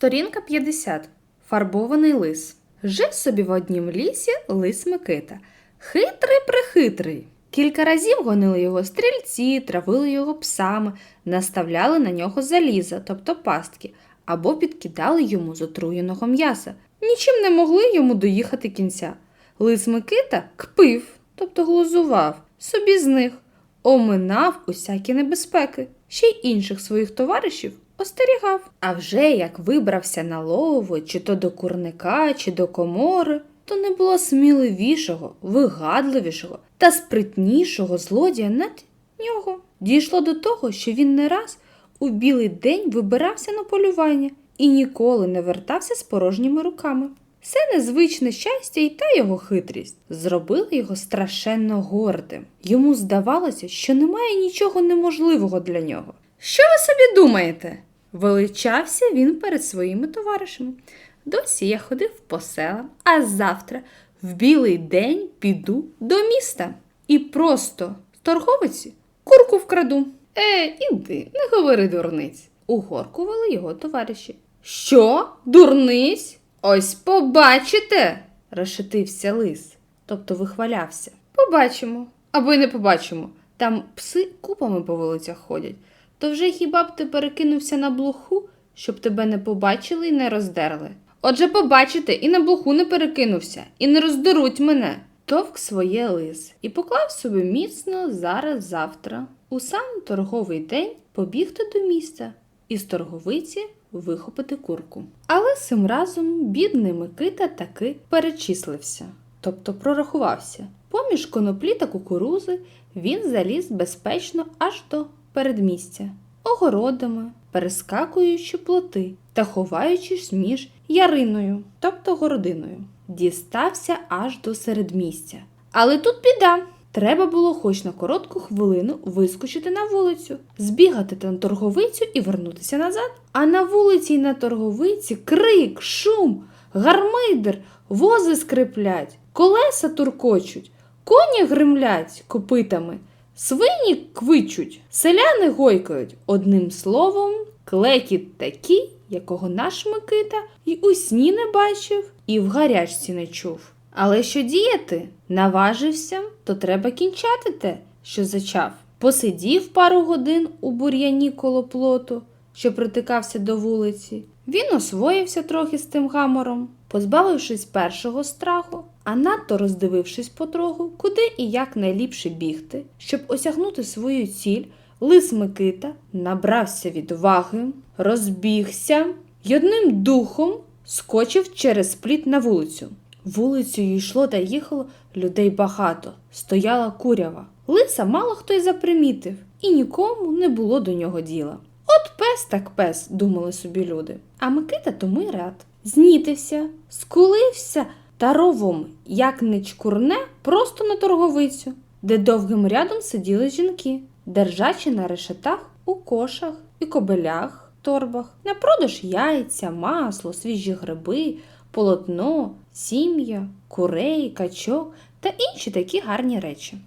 Сторінка 50. Фарбований лис. Жив собі в однім лісі лис Микита. Хитрий прихитрий. Кілька разів гонили його стрільці, травили його псами, наставляли на нього заліза, тобто пастки, або підкидали йому з отруєного м'яса. Нічим не могли йому доїхати кінця. Лис Микита кпив, тобто глузував, собі з них, оминав усякі небезпеки, ще й інших своїх товаришів остерігав. А вже як вибрався на лово, чи то до курника, чи до комори, то не було сміливішого, вигадливішого та спритнішого злодія над нього. Дійшло до того, що він не раз у білий день вибирався на полювання і ніколи не вертався з порожніми руками. Все незвичне щастя і та його хитрість зробили його страшенно гордим. Йому здавалося, що немає нічого неможливого для нього. Що ви собі думаєте? Величався він перед своїми товаришами. Досі я ходив по селам, а завтра в білий день піду до міста і просто торговиці курку вкраду. Е, іди, не говори дурниць. Угоркували його товариші. Що? Дурниць? Ось побачите, розшитився лис, тобто вихвалявся. Побачимо. Або й не побачимо. Там пси купами по вулицях ходять. То вже хіба б ти перекинувся на блоху, щоб тебе не побачили і не роздерли? Отже, побачите, і на блоху не перекинувся, і не роздеруть мене. Товк своє лис і поклав собі міцно зараз завтра, у сам торговий день побігти до міста і з торговиці вихопити курку. Але цим разом бідний Микита таки перечислився, тобто прорахувався. Поміж коноплі та кукурузи він заліз безпечно аж до передмістя, огородами, перескакуючи плоти та ховаючись між яриною, тобто городиною. Дістався аж до середмістя. Але тут біда. Треба було хоч на коротку хвилину вискочити на вулицю, збігати на торговицю і вернутися назад. А на вулиці й на торговиці крик, шум, гармидер, вози скриплять, колеса туркочуть, коні гримлять копитами, свині квичуть, селяни гойкають. Одним словом, клекіт такий, якого наш Микита й у сні не бачив, і в гарячці не чув. Але що діяти? Наважився, то треба кінчати те, що зачав. Посидів пару годин у бур'яні коло плоту, що притикався до вулиці. Він освоївся трохи з тим гамором, позбавившись першого страху, а надто роздивившись потроху, куди і як найліпше бігти, щоб осягнути свою ціль, лис Микита набрався відваги, розбігся й одним духом скочив через пліт на вулицю. Вулицею йшло та їхало людей багато, стояла курява. Лиса мало хто й запримітив, і нікому не було до нього діла. От пес так пес, думали собі люди. А Микита тому й рад. Знітився, скулився та ровом, як не чкурне, просто на торговицю, де довгим рядом сиділи жінки, держачи на решетах у кошах і кобелях, торбах, на продаж яйця, масло, свіжі гриби, полотно, сім'я, курей, качок та інші такі гарні речі.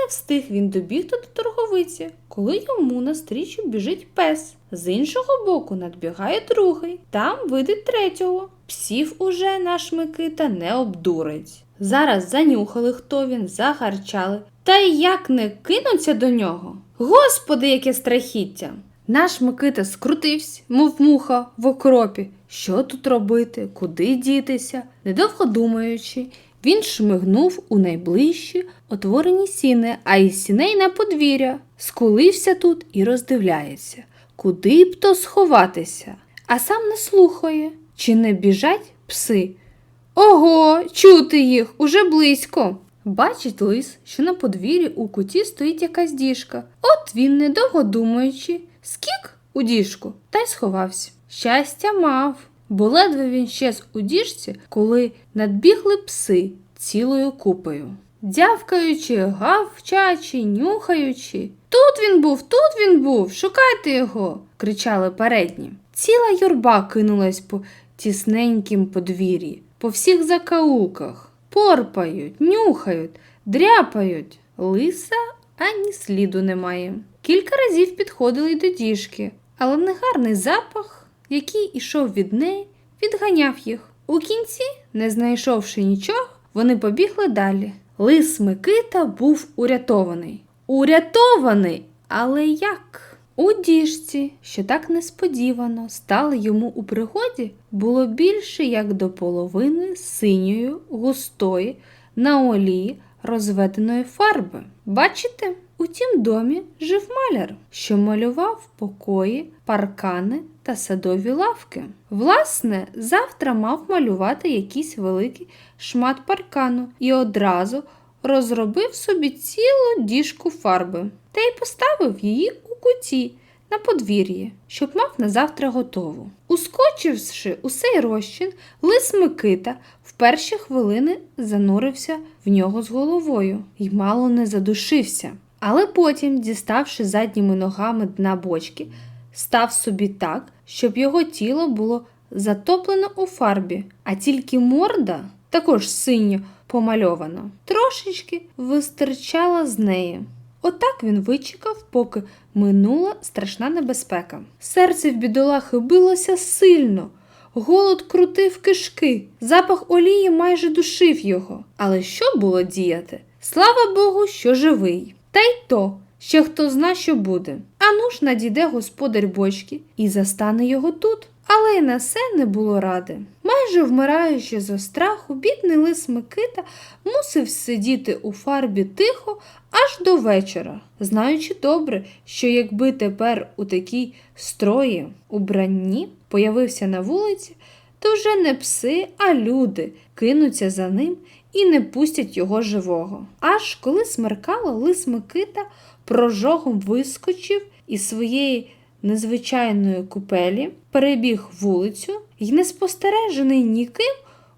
Не встиг він добігти до торговиці, коли йому настрічу біжить пес. З іншого боку надбігає другий, там видить третього. Псів уже наш Микита не обдурить. Зараз занюхали, хто він, загарчали. Та й як не кинуться до нього. Господи, яке страхіття! Наш Микита скрутився, мов муха в окропі. Що тут робити, куди дітися? Недовго думаючи, він шмигнув у найближчі отворені сіни, а із сіней на подвір'я, скулився тут і роздивляється, куди б то сховатися, а сам не слухає, чи не біжать пси. Ого, чути їх уже близько. Бачить лис, що на подвір'ї у куті стоїть якась діжка. От він, недовго думаючи, скік у діжку та й сховався. Щастя мав, бо ледве він щез у діжці, коли надбігли пси цілою купою. Дявкаючи, гавчачи, нюхаючи. Тут він був, тут він був, шукайте його, кричали передні. Ціла юрба кинулась по тісненькім подвір'ї, по всіх закаулках, порпають, нюхають, дряпають. Лиса ані сліду немає. Кілька разів підходили до діжки, але негарний запах який ішов від неї, відганяв їх. У кінці, не знайшовши нічого, вони побігли далі. Лис Микита був урятований. Урятований! Але як? У діжці, що так несподівано стало йому у пригоді, було більше як до половини синьої, густої, на олії розведеної фарби. Бачите, у тім домі жив маляр, що малював покої, паркани та садові лавки. Власне, завтра мав малювати якийсь великий шмат паркану і одразу розробив собі цілу діжку фарби та й поставив її у куті на подвір'ї, щоб мав на завтра готову. Ускочивши у сей розчин, лис Микита в перші хвилини занурився в нього з головою і мало не задушився. Але потім, діставши задніми ногами дна бочки, став собі так, щоб його тіло було затоплено у фарбі, а тільки морда, також синьо помальована, трошечки вистирчала з неї. Отак він вичекав, поки минула страшна небезпека. Серце в бідолахи билося сильно, голод крутив кишки, запах олії майже душив його. Але що було діяти? Слава Богу, що живий. Та й то, ще хто зна, що буде. А ну ж надійде господар бочки і застане його тут. Але й на все не було ради. Майже вмираючи зо страху, бідний лис Микита мусив сидіти у фарбі тихо аж до вечора, знаючи добре, що якби тепер у такій строї убранні появився на вулиці, то вже не пси, а люди кинуться за ним і не пустять його живого. Аж коли смеркало, лис Микита прожогом вискочив із своєї незвичайної купелі, перебіг вулицю і, неспостережений ніким,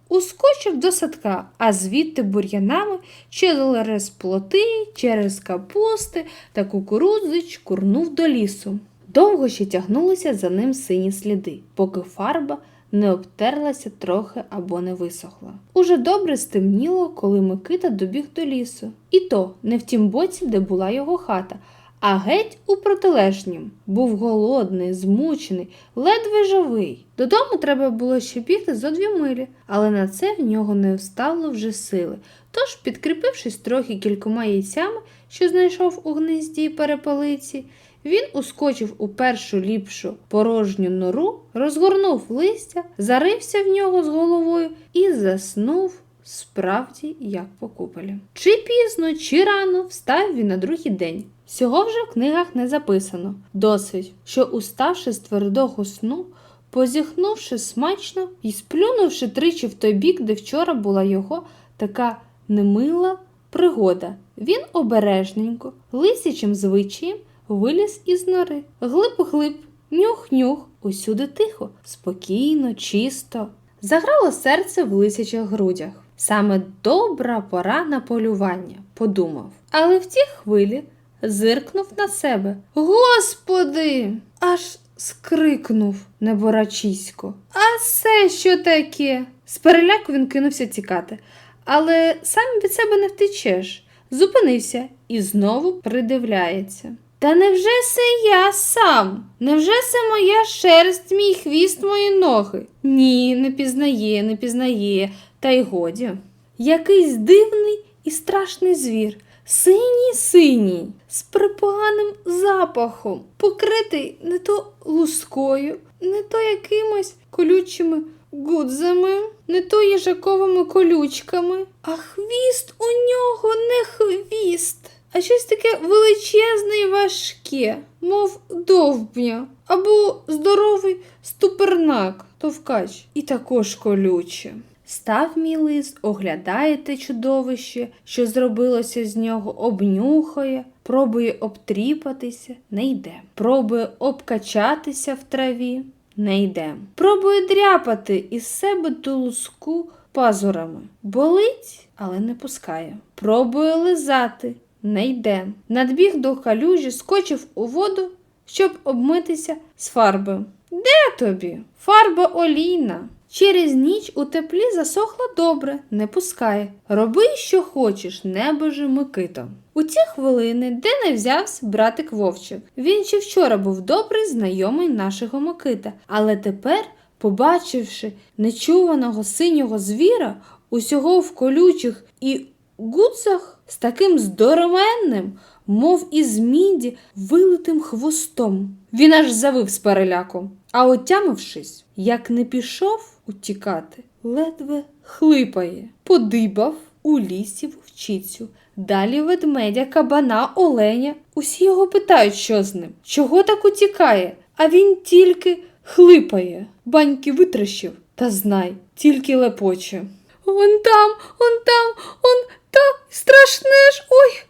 ускочив до садка, а звідти бур'янами через плоти, через капусти та кукурудзич курнув до лісу. Довго ще тягнулися за ним сині сліди, поки фарба не обтерлася трохи або не висохла. Уже добре стемніло, коли Микита добіг до лісу. І то не в тім боці, де була його хата, а геть у протилежнім. Був голодний, змучений, ледве живий. Додому треба було ще бігти зо дві милі, але на це в нього не встало вже сили. Тож, підкріпившись трохи кількома яйцями, що знайшов у гнезді перепалиці, він ускочив у першу ліпшу порожню нору, розгорнув листя, зарився в нього з головою і заснув справді як по куполі. Чи пізно, чи рано встав він на другий день. Всього вже в книгах не записано. Досить, що, уставши з твердого сну, позіхнувши смачно і сплюнувши тричі в той бік, де вчора була його така немила пригода, він обережненько, лисячим звичаєм, виліз із нори. Глиб-глиб, нюх-нюх, усюди тихо, спокійно, чисто. Заграло серце в лисячих грудях. Саме добра пора на полювання, подумав. Але в ті хвилі зиркнув на себе. Господи! аж скрикнув неборачисько. А це що таке? З переляку він кинувся тікати. Але сам від себе не втечеш. Зупинився і знову придивляється. Та невже це я сам? Невже це моя шерсть, мій хвіст, мої ноги? Ні, не пізнає, не пізнає, та й годі. Якийсь дивний і страшний звір, синій синій, з припоганим запахом, покритий не то лускою, не то якимось колючими гудзами, не то їжаковими колючками, а хвіст у нього не хвіст а щось таке величезне і важке, мов довбня, або здоровий ступернак, товкач, і також колюче. Став мій лис, оглядає те чудовище, що зробилося з нього, обнюхає, пробує обтріпатися, не йде. Пробує обкачатися в траві, не йде. Пробує дряпати із себе ту луску пазурами. Болить, але не пускає. Пробує лизати, не йде. Надбіг до калюжі, скочив у воду, щоб обмитися з фарби. Де тобі? Фарба олійна. Через ніч у теплі засохла добре, не пускає. Роби, що хочеш, небоже Микито. У ті хвилини, де не взявся братик Вовчик. Він ще вчора був добрий знайомий нашого Микита, але тепер, побачивши нечуваного синього звіра, усього в колючих і гудзах з таким здороменним, мов із міді, вилитим хвостом. Він аж завив з переляку, а отямившись, як не пішов утікати, ледве хлипає, подибав у лісі вовчицю. Далі ведмедя, кабана, оленя. Усі його питають, що з ним, чого так утікає, а він тільки хлипає, баньки витрощив, та знай, тільки лепоче. Он там, он там, он та страшне ж, ой,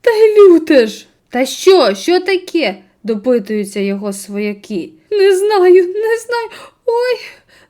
та й люте ж. Та що, що таке? допитуються його свояки. Не знаю, не знаю. Ой,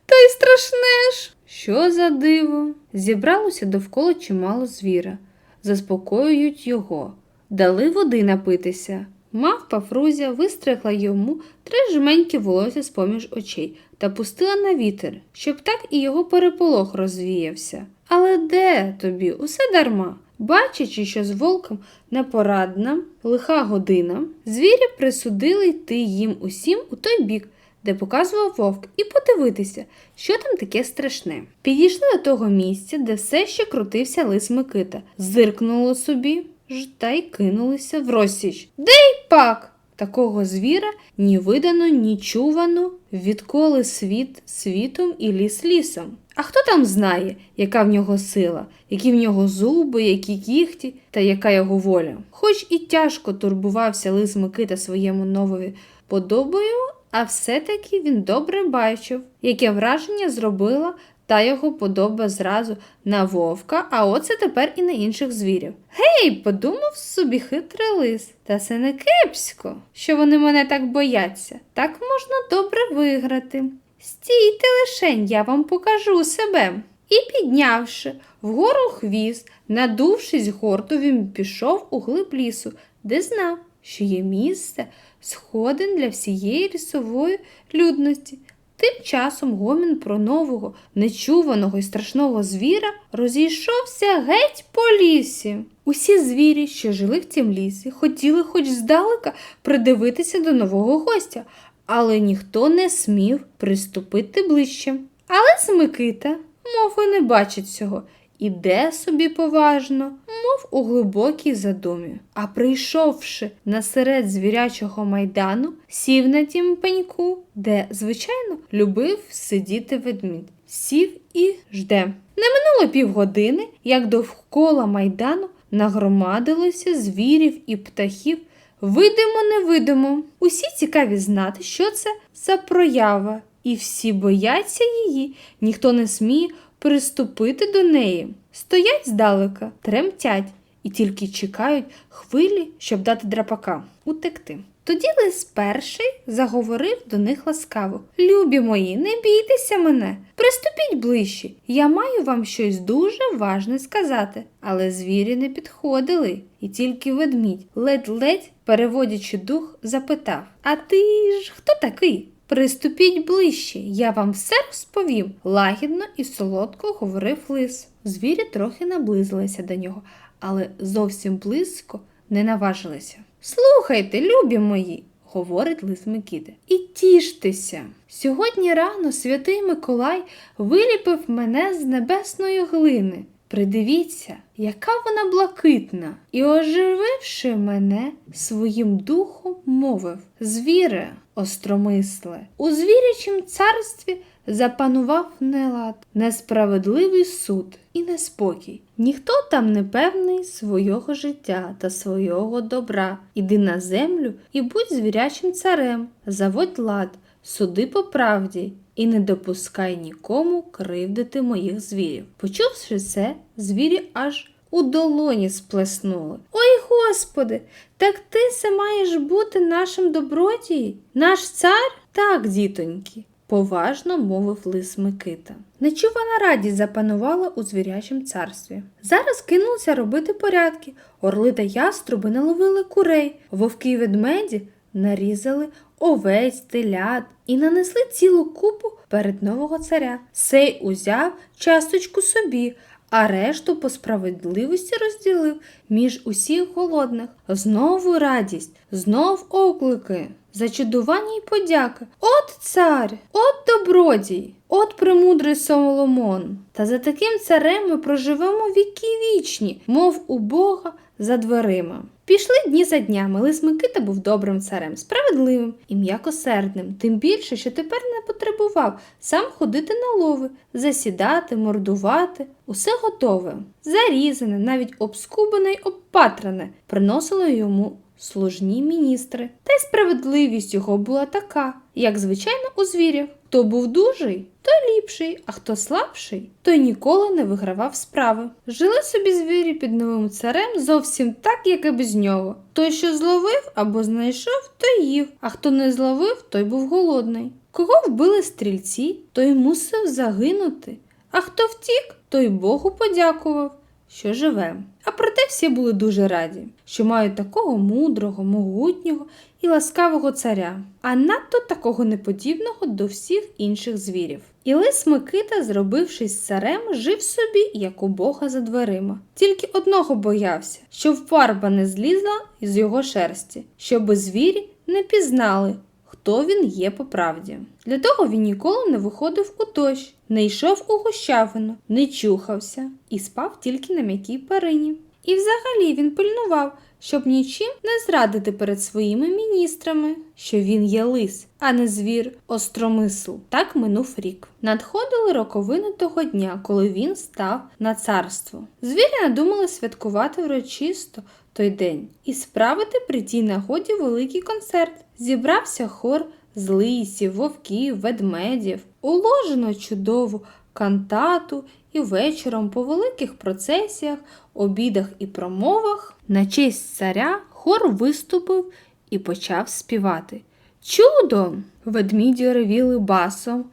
та й страшне ж. Що за диво? Зібралося довкола чимало звіра. Заспокоюють його, дали води напитися. Мавпа Фрузя вистригла йому три жменькі волосся з поміж очей та пустила на вітер, щоб так і його переполох розвіявся. Але де тобі? Усе дарма. Бачачи, що з волком непорадна, лиха година, звірі присудили йти їм усім у той бік, де показував вовк, і подивитися, що там таке страшне. Підійшли до того місця, де все ще крутився лис Микита, зиркнуло собі ж та й кинулися в розсіч. Де й пак? Такого звіра ні видано, ні чувано, відколи світ світом і ліс лісом. А хто там знає, яка в нього сила, які в нього зуби, які кіхті та яка його воля? Хоч і тяжко турбувався лис Микита своєму новові подобою, а все-таки він добре бачив, яке враження зробила та його подоба зразу на вовка, а оце тепер і на інших звірів. Гей, подумав собі хитрий лис, та це не кепсько, що вони мене так бояться. Так можна добре виграти. Стійте лишень, я вам покажу себе. І піднявши вгору хвіст, надувшись горту, він пішов у глиб лісу, де знав, що є місце сходин для всієї лісової людності. Тим часом гомін про нового, нечуваного і страшного звіра розійшовся геть по лісі. Усі звірі, що жили в цім лісі, хотіли хоч здалека придивитися до нового гостя, але ніхто не смів приступити ближче. Але Микита, мов і не бачить цього, іде собі поважно, мов у глибокій задумі. А прийшовши насеред звірячого майдану, сів на тім пеньку, де, звичайно, любив сидіти ведмідь. Сів і жде. Не минуло півгодини, як довкола майдану нагромадилося звірів і птахів. Видимо, невидимо. Усі цікаві знати, що це за проява, і всі бояться її, ніхто не сміє приступити до неї. Стоять здалека, тремтять і тільки чекають хвилі, щоб дати драпака утекти. Тоді лис перший заговорив до них ласкаво Любі мої, не бійтеся мене, приступіть ближче. Я маю вам щось дуже важне сказати. Але звірі не підходили, і тільки ведмідь, ледь-ледь, переводячи дух, запитав А ти ж хто такий? Приступіть ближче, я вам все розповім, лагідно і солодко говорив лис. Звірі трохи наблизилися до нього, але зовсім близько не наважилися. Слухайте, любі мої, говорить лис Микіти, і тіштеся. Сьогодні рано святий Миколай виліпив мене з небесної глини. Придивіться, яка вона блакитна, і, ожививши мене своїм духом, мовив Звіре, остромисле, у звірячім царстві запанував нелад, несправедливий суд і неспокій. Ніхто там не певний свого життя та свого добра. Іди на землю і будь звірячим царем, заводь лад, суди по правді. І не допускай нікому кривдити моїх звірів. Почувши це, звірі аж у долоні сплеснули. Ой Господи, так ти се маєш бути нашим добродієм? Наш цар? Так, дітоньки, поважно мовив лис Микита. Нечувана радість запанувала у звірячому царстві. Зараз кинулися робити порядки. Орли та яструби наловили курей, вовки ведмеді нарізали овець, телят і нанесли цілу купу перед нового царя. Сей узяв часточку собі, а решту по справедливості розділив між усіх голодних. Знову радість, знов оклики, зачудування й подяки. От цар, от добродій, от премудрий Соломон. Та за таким царем ми проживемо віки вічні, мов у Бога за дверима. Пішли дні за днями. Лис Микита був добрим царем, справедливим і м'якосердним, тим більше, що тепер не потребував сам ходити на лови, засідати, мордувати. Усе готове, зарізане, навіть обскубане й обпатране, приносили йому служні міністри. Та й справедливість його була така, як звичайно у звірях. Хто був дужий, той ліпший, а хто слабший, той ніколи не вигравав справи. Жили собі звірі під новим царем зовсім так, як і без нього. Той, що зловив або знайшов, той їв, а хто не зловив, той був голодний. Кого вбили стрільці, той мусив загинути, а хто втік, той Богу подякував що живе. А проте всі були дуже раді, що мають такого мудрого, могутнього і ласкавого царя, а надто такого неподібного до всіх інших звірів. І лис Микита, зробившись царем, жив собі, як у Бога за дверима. Тільки одного боявся, щоб фарба не злізла із його шерсті, щоби звірі не пізнали, хто він є по правді. Для того він ніколи не виходив у дощ, не йшов у гущавину, не чухався і спав тільки на м'якій перині. І взагалі він пильнував, щоб нічим не зрадити перед своїми міністрами, що він є лис, а не звір остромисл. Так минув рік. Надходили роковини того дня, коли він став на царство. Звірі надумали святкувати урочисто той день і справити при тій нагоді великий концерт. Зібрався хор з лисів, вовків, ведмедів, уложено чудову кантату і вечором по великих процесіях, обідах і промовах на честь царя хор виступив і почав співати. Чудо! Ведміді ревіли басом,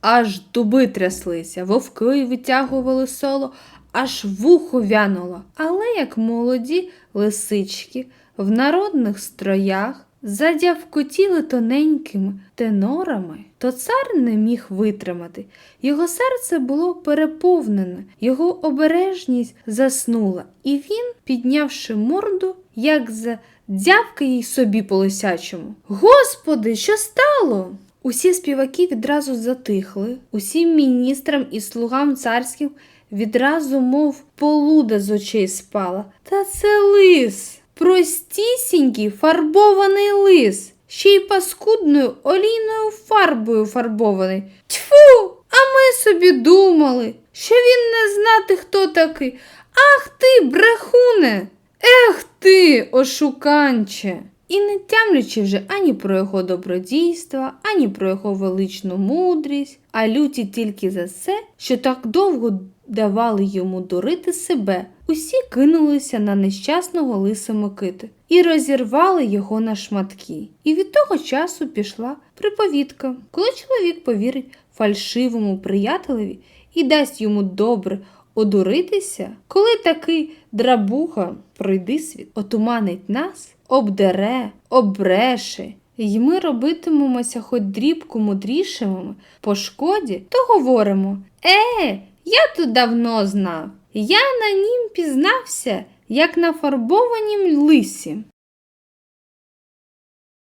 аж дуби тряслися, вовки витягували соло, аж вухо вянуло. Але як молоді лисички в народних строях задявкотіли тоненькими тенорами, то цар не міг витримати. Його серце було переповнене, його обережність заснула, і він, піднявши морду, як за дзявки їй собі по лисячому. Господи, що стало? Усі співаки відразу затихли, усім міністрам і слугам царським відразу, мов полуда з очей спала. Та це лис. Простісінький фарбований лис, ще й паскудною олійною фарбою фарбований. Тьфу! А ми собі думали, що він не знати, хто такий. Ах ти, брехуне! Ех ти, ошуканче! І не тямлячи вже ані про його добродійства, ані про його величну мудрість, а люті тільки за це, що так довго давали йому дурити себе, усі кинулися на нещасного лиса Микити і розірвали його на шматки. І від того часу пішла приповідка. Коли чоловік повірить фальшивому приятелеві і дасть йому добре одуритися, коли такий драбуха пройди світ, отуманить нас, обдере, обреше. І ми робитимемося хоч дрібку мудрішими по шкоді, то говоримо Е, я тут давно знав. Я на нім пізнався, як на фарбованім лисі.